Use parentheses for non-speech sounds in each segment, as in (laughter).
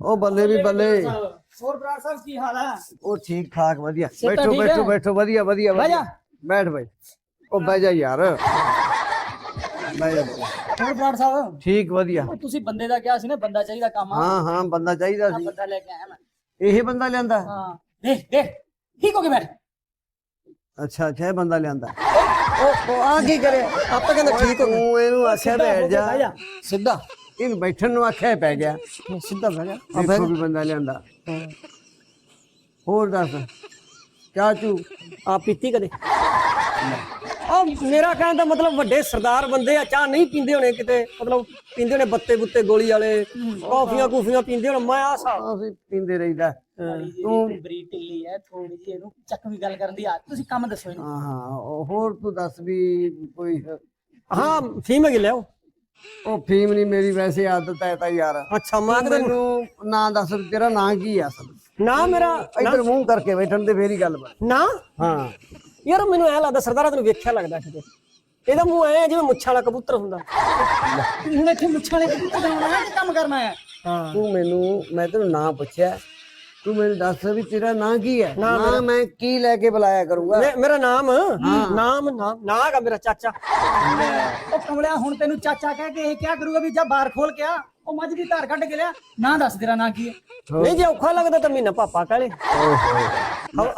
ਉਹ ਬੱਲੇ ਵੀ ਬੱਲੇ ਹੋਰ ਬਰਾੜ ਸਾਹਿਬ ਕੀ ਹਾਲ ਹੈ ਉਹ ਠੀਕ ਠਾਕ ਵਧੀਆ ਸਿਹਤਾਂ ਬੈਠੋ ਠੀਕ ਬੈਠੋ ਹੈ? ਬੈਠੋ ਵਧੀਆ ਵਧੀਆ ਬਹਿ ਜਾ। ਵਧੀਆ ਬੈਠ ਬਈ ਉਹ ਬਹਿ ਜਾ ਯਾਰ ਬਹਿ ਜਾ ਹੋਰ ਬਰਾੜ ਸਾਹਿਬ ਠੀਕ ਵਧੀਆ ਉਹ ਤੁਸੀਂ ਬੰਦੇ ਦਾ ਕਿਹਾ ਸੀ ਨਾ ਬੰਦਾ ਚਾਹੀਦਾ ਕੰਮ ਆ ਹਾਂ ਹਾਂ ਬੰਦਾ ਚਾਹੀਦਾ ਸੀ ਬੰਦਾ ਲੈ ਕੇ ਆਇਆ ਮੈਂ ਇਹ ਬੰਦਾ ਲਿਆਂਦਾ ਹਾਂ ਦੇਖ ਦੇਖ ਠੀਕ ਹੋ ਕੇ ਬੈਠ ਅੱਛਾ ਅੱਛਾ ਇਹ ਬੰਦਾ ਲਿਆਂਦਾ ਉਹ ਆ ਕੀ ਕਰੇ ਆਪਾਂ ਕਹਿੰਦੇ ਠੀਕ ਹੋ ਗਿਆ ਤੂੰ ਇਹਨੂੰ ਆਖਿਆ ਸਿੱਧਾ ਹੋ ਬੈਠ ਕੇ ਬਹਿ ਜਾ ਜਾ। ਸਿੱਧਾ ਇਹਨੂੰ ਬੈਠਣ ਨੂੰ ਆਖਿਆ ਪੈ ਗਿਆ। ਸਿੱਧਾ ਬਹਿ ਜਾ ਦੇਖੋ ਵੀ ਬੰਦਾ ਲਿਆਂਦਾ। ਹੋਰ ਦੱਸ ਚਾਚੂ ਆ ਪੀਤੀ ਕਦੇ? ਆ ਮੇਰਾ ਕਹਿਣ ਦਾ ਮਤਲਬ ਵੱਡੇ ਸਰਦਾਰ ਬੰਦੇ ਆ ਚਾਹ ਨਹੀਂ ਪੀਂਦੇ ਹੋਣੇ ਕਿਤੇ। ਮਤਲਬ ਪੀਂਦੇ ਹੋਣੇ ਬੱਤੇ ਬੁੱਤੇ ਗੋਲੀ ਵਾਲੇ ਕਾਫੀਆਂ ਕੂਫੀਆਂ ਪੀਂਦੇ ਹੋਣੇ ਮੈਂ ਆ ਅਸੀਂ ਪੀਂਦੇ ਰਹੀਦਾ। ਤੂੰ ਬਰੀ ਢਿੱਲੀ ਹੈ ਥੋੜੀ ਜਿਹੀ ਇਹਨੂੰ ਚੱਕ ਵੀ ਗੱਲ ਕਰਨ ਦੀ ਆ ਤੁਸੀਂ ਕੰਮ ਦੱਸੋ ਇਹਨੂੰ। ਹਾਂ ਹਾਂ ਉਹ ਹੋਰ ਤੂੰ ਦੱਸ ਵੀ ਕੋਈ ਹਾਂ ਫੀਮ ਹੈਗੀ ਲਿਆਓ। ਉਹ ਫੀਮ ਨਹੀਂ ਮੇਰੀ ਵੈਸੇ ਆਦਤ ਹੈ ਤਾਂ ਯਾਰ। ਅੱਛਾ ਮੈਂ ਤੂੰ ਕਿਤੇ ਮੈਨੂੰ ਨਾਂ ਦੱਸ ਤੇਰਾ ਨਾਂ ਕੀ ਆ ਅਸਲ? ਨਾ ਮੇਰਾ ਇੱਧਰ ਮੂੰਹ ਕਰਕੇ ਬੈਠਣ ਤੇ ਫੇਰ ਹੀ ਗੱਲ ਬਣ। ਨਾ? ਹਾਂ। ਯਾਰ ਮੈਨੂੰ ਐ ਲੱਗਦਾ ਸਰਦਾਰਾ ਤੈਨੂੰ ਵੇਖਿਆ ਲੱਗਦਾ ਕਿਤੇ। ਇਹਦਾ ਮੂੰਹ ਐ ਜਿਵੇਂ ਮੁੱਛਾਂ ਵਾਲਾ ਕਬੂਤਰ ਹੁੰਦਾ। ਹੁਣ ਇੱਥੇ ਮੁੱਛਾਂ ਵਾਲੇ ਕਿੱਥੇ ਜਾਣਾ ਹੈ ਕਿ ਕੰਮ ਕਰਨਾ ਹੈ? ਹਾਂ। ਤੂੰ ਮੈਨੂੰ ਮੈਂ ਤੈਨੂੰ ਨਾਂ ਪੁੱਛਿਆ। ਤੂੰ ਮੈਨੂੰ ਦੱਸ ਵੀ ਤੇਰਾ ਨਾਂ ਕੀ ਹੈ? ਨਾਂ ਮੈਂ ਕੀ ਲੈ ਕੇ ਬੁਲਾਇਆ ਕਰੂੰਗਾ? ਮੇਰਾ ਨਾਮ ਨਾਮ ਨਾਮ ਨਾ ਹੈਗਾ ਮੇਰਾ ਚਾਚਾ। ਕਮਲਿਆ ਹੁਣ ਤੈਨੂੰ ਚਾਚਾ ਕਹਿ ਕੇ ਇਹ ਕਿਆ ਕਰੂਗਾ ਵੀ ਜਾ ਬਾਹਰ ਖੋਲ ਕੇ ਆ? ਉਹ ਮੱਝ ਦੀ ਧਾਰ ਕੱਢ ਕੇ ਲਿਆ। ਨਾ ਦੱਸ ਤੇਰਾ ਨਾਂ ਕੀ ਹੈ? ਨਹੀਂ ਜੇ ਔਖਾ ਲੱਗਦਾ ਤਾਂ ਮਹੀਨਾ ਪਾਪਾ ਕਾਲੇ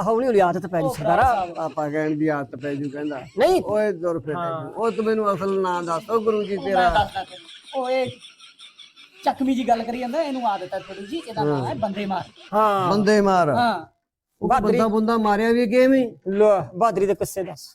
ਹੌਲੀ ਹੌਲੀ ਆਦਤ ਪੈ ਜੀ ਸਰਦਾਰਾ। ਆਪਾਂ ਕਹਿਣ ਦੀ ਆਦਤ ਪੈ ਜੂ ਕਹਿੰਦਾ। ਨਹੀਂ। ਓਏ ਦੁਰ ਫਿਰ। ਉਹ ਤੂੰ ਮੈਨੂੰ ਅਸਲ ਨਾਂ ਦੱਸ ਉਹ ਗੁਰੂ ਜੀ ਮੈਂ ਤੇਰਾ। ਦੱਸਦਾ ਤੈਨੂੰ। ਓਏ ਚੱਕਵੀਂ ਜੀ ਗੱਲ ਕਰੀ ਜਾਂਦਾ ਇਹਨੂੰ ਆਦਤ ਹੈ ਥੋੜੀ ਜੀ ਇਹਦਾ ਨਾਮ ਹੈ ਬੰਦੇ ਮਾਰ। ਹਾਂ। ਬੰਦੇ ਮਾਰ। ਹਾਂ। ਉਹ ਬੰਦਾ ਬੰਦਾ ਮਾਰਿਆ ਵੀ ਕਿਵੇਂ? ਲੋ ਬਹਾਦਰੀ ਦੇ ਕਿੱਸੇ ਦੱਸ।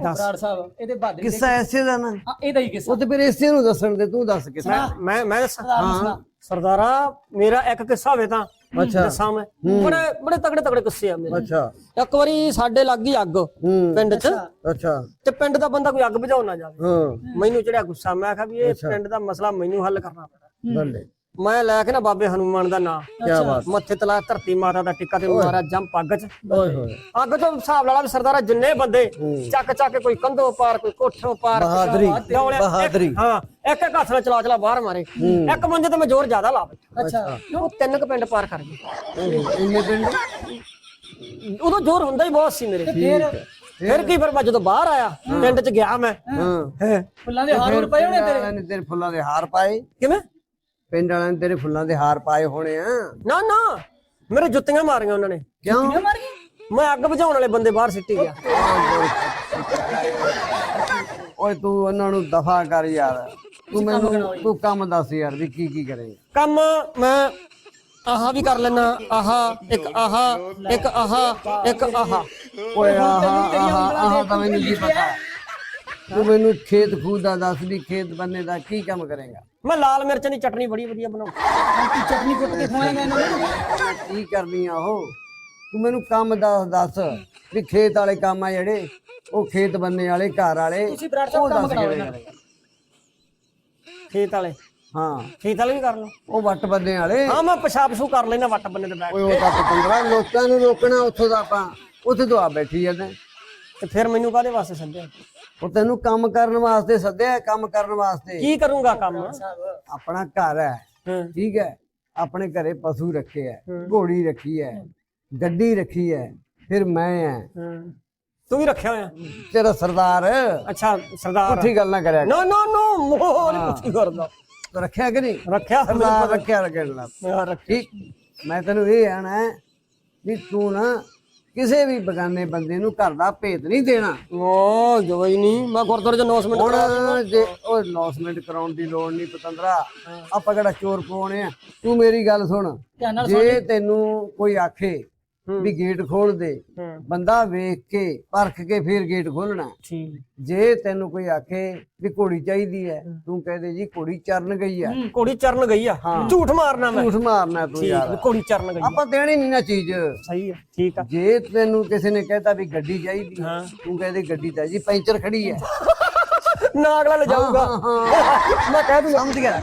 ਬਰਾੜ ਸਾਹਿਬ ਇਹਦੇ ਬਾਦਰੀ ਦੇ ਕਿੱਸਾ ਐਸੇ ਦਾ ਨਾ। ਹਾਂ ਇਹਦਾ ਹੀ ਕਿੱਸਾ। ਉਹ ਤੇ ਫਿਰ ਇਸੇ ਨੂੰ ਦੱਸਣ ਦੇ ਤੂੰ ਦੱਸ ਕਿੱਸਾ। ਮੈਂ ਮੈਂ ਦੱਸਾਂ? ਸਰਦਾਰ ਨੂੰ ਸੁਣਾ। ਸਰਦਾਰਾ ਮੇਰਾ ਇੱਕ ਕਿੱਸਾ ਹੋਵੇ ਤਾਂ ਦੱਸਾਂ ਮੈਂ। ਬੜੇ ਬੜੇ ਤਗੜੇ ਤਗੜੇ ਕਿੱਸੇ ਆ ਮੇਰੇ। ਅੱਛਾ। ਇੱਕ ਵਾਰੀ ਸਾਡੇ ਲੱਗ ਗਈ ਅੱਗ ਹੂੰ। ਪਿੰਡ 'ਚ। ਅੱਛਾ। ਤੇ ਪਿੰਡ ਦਾ ਬੰਦਾ ਕੋਈ ਅੱਗ ਬੁਝਾਉਣ ਨਾ ਜਾਵੇ। ਹਾਂ। ਮੈਨੂੰ ਚੜਿਆ ਗੁੱਸਾ। ਮੈਂ ਕਿਹਾ ਵੀ ਇਹ ਪਿੰਡ ਦਾ ਮਸਲਾ ਮੈਨੂੰ ਹੱਲ ਕਰਨਾ ਪੈਣਾ। ਬੱਲੇ। ਮੈਂ ਲੈ ਕੇ ਨਾ ਬਾਬੇ ਹਨੂਮਾਨ ਦਾ ਨਾਂ। ਕੀ ਬਾਤ। ਮੱਥੇ ਤਲਾ ਧਰਤੀ ਮਾਤਾ ਦਾ ਟਿੱਕਾ ਤੇ ਮਾਰਾ ਜੰਪ ਅੱਗ 'ਚ। ਓਏ ਹੋਏ। ਅੱਗ ਤੋਂ ਹਿਸਾਬ ਲਾ ਲਾ ਵੀ ਸਰਦਾਰਾ ਜਿੰਨੇ ਬੰਦੇ ਚੱਕ ਚੱਕ ਕੇ ਕੋਈ ਕੰਧੋਂ ਪਾਰ ਕੋਈ ਕੋਠੋਂ ਪਾਰ ਬਹਾਦਰੀ, ਬਹਾਦਰੀ। ਹਾਂ ਇੱਕ ਇੱਕ ਹੱਥ ਨਾਲ ਚਲਾ ਚਲਾ ਬਾਹਰ ਮਾਰੇ। ਇੱਕ ਮੰਜੇ ਤੇ ਮੈਂ ਜ਼ੋਰ ਜ਼ਿਆਦਾ ਲਾ ਬੈਠਾ। ਅੱਛਾ। ਉਹ ਤਿੰਨ ਕੁ ਪਿੰਡ ਪਾਰ ਕਰ ਗਏ। ਇੰਨੇ ਪਿੰਡ? ਉਦੋਂ ਜ਼ੋਰ ਹੁੰਦਾ ਹੀ ਬਹੁਤ ਸੀ ਮੇਰੇ। ਫੇਰ? ਫਿਰ ਕੀ ਫਿਰ ਮੈਂ ਜਦੋਂ ਬਾਹਰ ਆਇਆ ਪਿੰਡ 'ਚ ਗਿਆ ਮੈਂ। ਫੁੱਲਾਂ ਦੇ ਹਾਰ ਪਏ ਹੋਣੇ ਤੇਰੇ? ਤੇਰੇ ਫੁੱਲਾਂ ਦੇ ਹਾਰ ਪਾਏ। ਕਿਵੇਂ? ਪਿੰਡ ਵਾਲਿਆਂ ਨੇ ਤੇਰੇ ਫੁੱਲਾਂ ਦੇ ਹਾਰ ਪਾਏ ਹੋਣੇ ਆ। ਨਾ ਨਾ। ਮੇਰੇ ਜੁੱਤੀਆਂ ਮਾਰੀਆਂ ਉਹਨਾਂ ਨੇ। ਕਿਉਂ? ਮੈਂ ਅੱਗ ਬੁਝਾਉਣ ਵਾਲੇ ਬੰਦੇ ਬਾਹਰ ਸਿੱਟੀ ਗਿਆ। ਓਏ ਤੂੰ ਉਹਨਾਂ ਨੂੰ ਦਫਾ ਕਰ ਯਾਰ। ਤੂੰ ਮੈਨੂੰ ਤੂੰ ਕੰਮ ਦੱਸ ਯਾਰ ਵੀ ਕੀ ਕੀ ਕਰੇਗਾ ਕੰਮ ਮੈਂ ਆਹ ਵੀ ਕਰ ਲੈਣਾ ਆਹ ਇੱਕ ਆਹ ਇੱਕ ਆਹ ਇੱਕ ਆਹ। ਓਏ ਆਹ ਆਹ ਆਹ ਤਾਂ ਮੈਨੂੰ ਕੀ ਪਤਾ। ਤੂੰ ਮੈਨੂੰ ਖੇਤ ਖੂਦ ਦਾ ਦੱਸ ਵੀ ਖੇਤ ਬੰਨੇ ਦਾ ਕੀ ਕੰਮ ਕਰੇਗਾ। ਮੈਂ ਲਾਲ ਮਿਰਚਾਂ ਦੀ ਚਟਨੀ ਬੜੀ ਵਧੀਆ ਬਣਾਉਂਦਾ ਕੀ ਚਟਨੀ ਕੁੱਟ ਕੇ ਖਵਾਏਗਾ ਇਹਨਾਂ। ਨੂੰ ਕੀ ਕਰਨੀ ਆ ਉਹ? ਤੂੰ ਮੈਨੂੰ ਕੰਮ ਦੱਸ ਦੱਸ ਵੀ ਖੇਤ ਵਾਲੇ ਕੰਮ ਆ ਜਿਹੜੇ ਉਹ ਖੇਤ ਬੰਨੇ ਵਾਲੇ ਘਰ ਵਾਲੇ ਤੁਸੀਂ ਬਰਾੜ ਸਾਹਿਬ ਉਹ ਕੰਮ ਦੱਸ ਕਰਾਓ ਇਹਨਾਂ ਕਰੇਗਾ ਖੇਤ ਵਾਲੇ? ਹਾਂ। ਖੇਤ ਵਾਲੇ ਵੀ ਕਰ ਲਓ। ਉਹ ਵੱਟ ਬੰਨੇ ਵਾਲੇ। ਹਾਂ ਮੈਂ ਪਿਸ਼ਾਬ ਸ਼ੂ ਕਰ ਲੈਣਾ ਵੱਟ ਬੰਨੇ ਤੇ ਬੈਠ ਓਏ ਉਹ ਤਾਂ ਪਤੰਦਰਾ ਲੋਕਾਂ ਨੂੰ ਰੋਕਣਾ ਉੱਥੋਂ ਦਾ ਆਪਾਂ ਉੱਥੇ ਤੋਂ ਆ ਬੈਠੀ ਜਾਂਦੇ। ਤੇ ਫਿਰ ਮੈਨੂੰ ਕਾਹਦੇ ਵਾਸਤੇ ਸੱਦਿਆ? ਉਹ ਤੈਨੂੰ ਕੰਮ ਕਰਨ ਵਾਸਤੇ ਸੱਦਿਆ ਕੰਮ ਕਰਨ ਵਾਸਤੇ। ਕੀ ਕਰੂੰਗਾ ਕੰਮ? ਆਪਣਾ ਘਰ ਹੈ ਠੀਕ ਹੈ। ਆਪਣੇ ਘਰੇ ਪਸ਼ੂ ਰੱਖੇ ਹੈ ਘੋੜੀ ਰੱਖੀ ਹੈ ਗੱਡੀ ਰੱਖੀ ਹੈ ਫਿਰ ਮੈਂ ਹੈ। ਤੂੰ ਵੀ ਰੱਖਿਆ ਹੋਇਆ? ਤੇਰਾ ਸਰਦਾਰ। ਅੱਛਾ ਸਰਦਾਰ ਪੁੱਠੀ ਗੱਲ ਨਾ ਕਰਿਆ ਕਰ। ਨੋ ਨੋ ਨੋ ਮੋਹ ਨਹੀਂ ਕੁਛ ਕਰਦਾ ਤੂੰ ਰੱਖਿਆ ਕਿ ਨਹੀਂ? ਰੱਖਿਆ ਸਰਦਾਰ ਰੱਖਿਆ ਰੱਖਿਆ ਮੈਂ ਰੱਖਿਆ। ਠੀਕ। ਮੈਂ ਤੈਨੂੰ ਇਹ ਆਣਾ ਵੀ ਤੂੰ ਨਾ ਕਿਸੇ ਵੀ ਬਗਾਨੇ ਬੰਦੇ ਨੂੰ ਘਰ ਦਾ ਭੇਤ ਨਹੀਂ ਦੇਣਾ। ਓ ਜੋਈ ਨਹੀਂ। ਮੈਂ ਗੁਰਦੁਆਰੇ ਚ ਅਨਾਉਂਸਮੈਂਟ ਹੁਣ ਜੇ ਉਹ ਅਨਾਉਂਸਮੈਂਟ ਕਰਾਉਣ ਦੀ ਲੋੜ ਨਹੀਂ ਪਤੰਦਰਾ। ਆਪਾਂ ਕਿਹੜਾ ਚੋਰ ਪਵਾਉਣੇ ਆ? ਤੂੰ ਮੇਰੀ ਗੱਲ ਸੁਣ। ਜੇ ਤੈਨੂੰ ਕੋਈ ਆਖੇ ਵੀ ਗੇਟ ਖੋਲ ਦੇ। ਬੰਦਾ ਵੇਖ ਕੇ ਪਰਖ ਕੇ ਫਿਰ ਗੇਟ ਖੋਲਣਾ। ਠੀਕ। ਜੇ ਤੈਨੂੰ ਕੋਈ ਆਖੇ ਵੀ ਘੋੜੀ ਚਾਹੀਦੀ ਹੈ ਤੂੰ ਕਹਦੇ ਜੀ ਘੋੜੀ ਚਰਨ ਗਈ ਹੈ ਘੋੜੀ ਚਰਨ ਗਈ ਆ। ਝੂਠ ਮਾਰਨਾ ਮੈਂ। ਝੂਠ ਮਾਰਨਾ ਤੂੰ ਯਾਰ। ਘੋੜੀ ਚਰਨ ਗਈ ਆ। ਆਪਾਂ ਦੇਣੀ ਨਹੀਂ ਨਾ ਚੀਜ਼। ਸਹੀ ਹੈ ਠੀਕ ਆ। ਜੇ ਤੈਨੂੰ ਕਿਸੇ ਨੇ ਕਹਿਤਾ ਵੀ ਗੱਡੀ ਚਾਹੀਦੀ ਤੂੰ ਕਹਦੇ ਗੱਡੀ ਤਾਂ ਜੀ ਪੈਂਚਰ ਖੜੀ ਹੈ। (laughs) ਨਾਗਲਾ ਲੈ ਜਾਊਗਾ। ਮੈਂ ਕਹਿ ਦੂੰਗਾ ਸਮਝ ਗਿਆ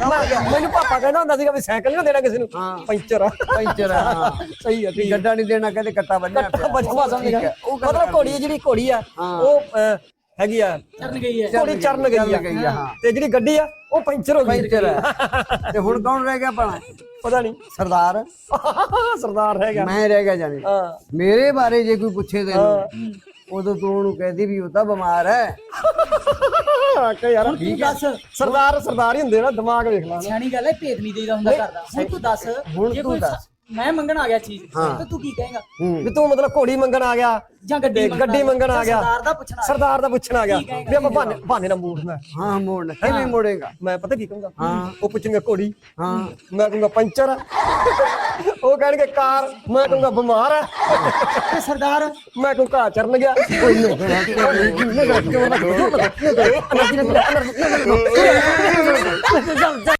ਮੈਨੂੰ ਪਾਪਾ ਕਹਿੰਦਾ ਹੁੰਦਾ ਸੀਗਾ ਵੀ ਸਾਈਕਲ ਨਹੀਂ ਦੇਣਾ ਕਿਸੇ ਨੂੰ। ਪੈਂਚਰ ਆ। ਪੈਂਚਰ ਹੈ ਹਾਂ। ਸਹੀ ਆ ਵੀ ਗੱਡਾ ਨਹੀਂ ਦੇਣਾ ਕਹਿੰਦੇ ਕੱਟਾ ਬੰਨਿਆ ਪਿਆ। ਬਚਪਾ ਸਮਝ ਠੀਕ ਗਿਆ। ਮਤਲਬ ਘੋੜੀ ਆ ਜਿਹੜੀ ਘੋੜੀ ਆ ਉਹ ਹੈਗੀ ਆ। ਚਰਨ ਗਈ ਹੈ। ਘੋੜੀ ਚਰਨ ਗਈ ਆ। ਆ। ਤੇ ਜਿਹੜੀ ਗੱਡੀ ਆ ਉਹ ਪੈਂਚਰ ਹੋ ਗਈ। ਪੈਂਚਰ ਹੈ। ਤੇ ਹੁਣ ਕੌਣ ਰਹਿ ਗਿਆ ਭਲਾ? ਪਤਾ ਨਹੀਂ ਸਰਦਾਰ। ਸਰਦਾਰ ਰਹਿ ਗਿਆ। ਮੈਂ ਰਹਿ ਗਿਆ ਹਾਂ। ਮੇਰੇ ਬਾਰੇ ਜੇ ਕੋਈ ਪੁੱਛੇ ਤੈਨੂੰ ਉਦੋਂ ਤੂੰ ਉਹਨੂੰ ਕਹਦੀ ਵੀ ਉਹ ਤਾਂ ਬਿਮਾਰ ਹੈ। ਕਿ ਯਾਰ ਤੂੰ ਦੱਸ। ਸਰਦਾਰ ਸਰਦਾਰ ਹੀ ਹੁੰਦੇ ਨਾ ਦਿਮਾਗ ਵੇਖ ਲਾ ਸਿਆਣੀ ਗੱਲ ਹੈ ਭੇਦ ਨਹੀਂ ਦੇਈਦਾ ਹੁੰਦਾ ਕਰਦਾ ਹੁਣ ਤੂੰ ਦੱਸ ਹੁਣ ਜੇ ਤੂੰ ਕੋਈ ਦੱਸ। ਮੈਂ ਮੰਗਣ ਆ ਗਿਆ ਚੀਜ਼। ਹਾਂ। ਤਾਂ ਤੂੰ ਕੀ ਕਹੇਗਾ? ਹੂੰ। ਵੀ ਤੂੰ ਮਤਲਬ ਘੋੜੀ ਮੰਗਣ ਆ ਗਿਆ ਜਾਂ ਗੱਡੀ ਤੇ ਮੰਗਣ ਗੱਡੀ ਮੰਗਣ ਆ ਜਾਂ ਗਿਆ। ਸਰਦਾਰ ਦਾ ਪੁੱਛਣਾ ਸਰਦਾਰ ਦਾ ਪੁੱਛਣ ਆ ਗਿਆ? ਵੀ ਆਪਾਂ ਬਹਾਨੇ ਬਹਾਨੇ ਨਾਲ ਮੋੜਨਾ ਹਾਂ ਮੋੜਨਾ ਕਿਵੇਂ ਮੋੜੇਗਾ? ਮੈਂ ਪਤਾ ਕੀ ਕਹੂੰਗਾ? ਹਾਂ। ਉਹ ਪੁੱਛਣਗੇ ਘੋੜੀ। ਹਾਂ। ਮੈਂ ਕਹੂੰਗਾ ਪੰਚਰ। ਉਹ ਕਹਿਣਗੇ ਕਾਰ। ਮੈਂ ਕਹੂੰਗਾ ਬਿਮਾਰ ਆ ਤੇ ਸਰਦਾਰ? ਮੈਂ ਕਹੂੰ ਘਾਹ ਚਰਨ ਗਿਆ।